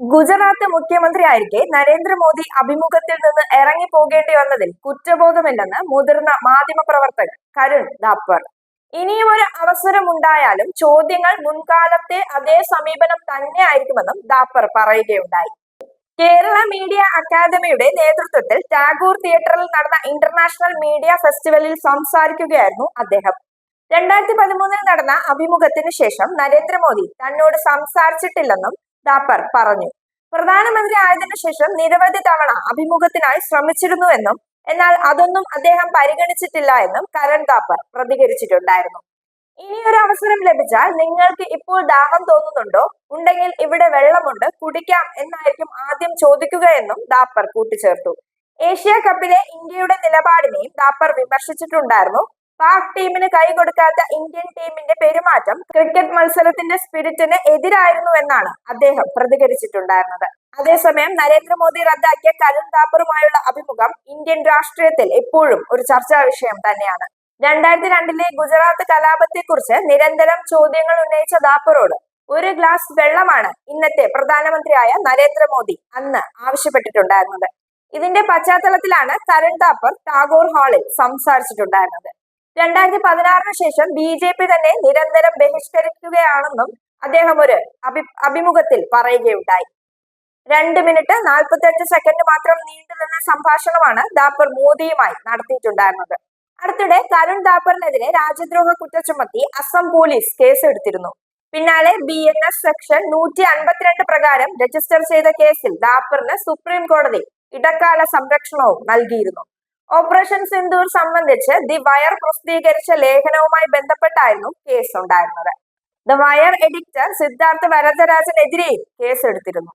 ഗുജറാത്ത് മുഖ്യമന്ത്രി ആയിരിക്കെ നരേന്ദ്രമോദി അഭിമുഖത്തിൽ നിന്ന് ഇറങ്ങി പോകേണ്ടി വന്നതിൽ കുറ്റബോധമില്ലെന്ന് മുതിർന്ന മാധ്യമപ്രവർത്തകൻ കരുൺ ദാപ്പർ ഇനിയും ഒരു അവസരം ഉണ്ടായാലും ചോദ്യങ്ങൾ മുൻകാലത്തെ അതേ സമീപനം തന്നെ ആയിരിക്കുമെന്നും ദാപ്പർ പറയുകയുണ്ടായി. കേരള മീഡിയ അക്കാദമിയുടെ നേതൃത്വത്തിൽ ടാഗൂർ തിയേറ്ററിൽ നടന്ന ഇന്റർനാഷണൽ മീഡിയ ഫെസ്റ്റിവലിൽ സംസാരിക്കുകയായിരുന്നു അദ്ദേഹം. രണ്ടായിരത്തി പതിമൂന്നിൽ നടന്ന അഭിമുഖത്തിന് ശേഷം നരേന്ദ്രമോദി തന്നോട് സംസാരിച്ചിട്ടില്ലെന്നും ദാപ്പർ പറഞ്ഞു. പ്രധാനമന്ത്രി ആയതിനു ശേഷം നിരവധി തവണ അഭിമുഖത്തിനായി ശ്രമിച്ചിരുന്നുവെന്നും എന്നാൽ അതൊന്നും അദ്ദേഹം പരിഗണിച്ചിട്ടില്ല എന്നും കരൺ ദാപ്പർ പ്രതികരിച്ചിട്ടുണ്ടായിരുന്നു. ഇനി ഒരു അവസരം ലഭിച്ചാൽ നിങ്ങൾക്ക് ഇപ്പോൾ ദാഹം തോന്നുന്നുണ്ടോ? ഉണ്ടെങ്കിൽ ഇവിടെ വെള്ളമുണ്ട് കുടിക്കാം എന്നായിരിക്കും ആദ്യം ചോദിക്കുക എന്നും ദാപ്പർ കൂട്ടിച്ചേർത്തു. ഏഷ്യ കപ്പിലെ ഇന്ത്യയുടെ നിലപാടിനെയും ദാപ്പർ വിമർശിച്ചിട്ടുണ്ടായിരുന്നു. പാക് ടീമിന് കൈ കൊടുക്കാത്ത ഇന്ത്യൻ ടീമിന്റെ പെരുമാറ്റം ക്രിക്കറ്റ് മത്സരത്തിന്റെ സ്പിരിറ്റിന് എതിരായിരുന്നു എന്നാണ് അദ്ദേഹം പ്രതികരിച്ചിട്ടുണ്ടായിരുന്നത്. അതേസമയം നരേന്ദ്രമോദി റദ്ദാക്കിയ കരുൺ താപ്പറുമായുള്ള അഭിമുഖം ഇന്ത്യൻ രാഷ്ട്രീയത്തിൽ എപ്പോഴും ഒരു ചർച്ചാ വിഷയം തന്നെയാണ്. രണ്ടായിരത്തി രണ്ടിലെ ഗുജറാത്ത് കലാപത്തെക്കുറിച്ച് നിരന്തരം ചോദ്യങ്ങൾ ഉന്നയിച്ച ദാപ്പറോട് ഒരു ഗ്ലാസ് വെള്ളമാണ് ഇന്നത്തെ പ്രധാനമന്ത്രിയായ നരേന്ദ്രമോദി അന്ന് ആവശ്യപ്പെട്ടിട്ടുണ്ടായിരുന്നത്. ഇതിന്റെ പശ്ചാത്തലത്തിലാണ് കരൺ താപ്പർ ടാഗോർ ഹാളിൽ സംസാരിച്ചിട്ടുണ്ടായിരുന്നത്. രണ്ടായിരത്തി പതിനാറിന് ശേഷം ബി ജെ പി തന്നെ നിരന്തരം ബഹിഷ്കരിക്കുകയാണെന്നും അദ്ദേഹം ഒരു അഭി അഭിമുഖത്തിൽ പറയുകയുണ്ടായി. രണ്ട് മിനിറ്റ് നാൽപ്പത്തിയഞ്ച് സെക്കൻഡ് മാത്രം നീണ്ടു നിന്ന സംഭാഷണമാണ് ദാപ്പർ മോദിയുമായി നടത്തിയിട്ടുണ്ടായിരുന്നത്. അടുത്തിടെ കരുൺ ദാപ്പറിനെതിരെ രാജ്യദ്രോഹ കുറ്റം ചുമത്തി അസം പോലീസ് കേസെടുത്തിരുന്നു. പിന്നാലെ ബി എൻ എസ് സെക്ഷൻ നൂറ്റി അൻപത്തിരണ്ട് പ്രകാരം രജിസ്റ്റർ ചെയ്ത കേസിൽ ദാപ്പറിന് സുപ്രീം കോടതി ഇടക്കാല സംരക്ഷണവും നൽകിയിരുന്നു. ഓപ്പറേഷൻ സിന്ദൂർ സംബന്ധിച്ച് ദി വയർ പ്രസിദ്ധീകരിച്ച ലേഖനവുമായി ബന്ധപ്പെട്ടായിരുന്നു കേസ് ഉണ്ടായിരുന്നത് ദ വയർ എഡിറ്റർ സിദ്ധാർത്ഥ വരദരാജനെതിരെയും കേസെടുത്തിരുന്നു.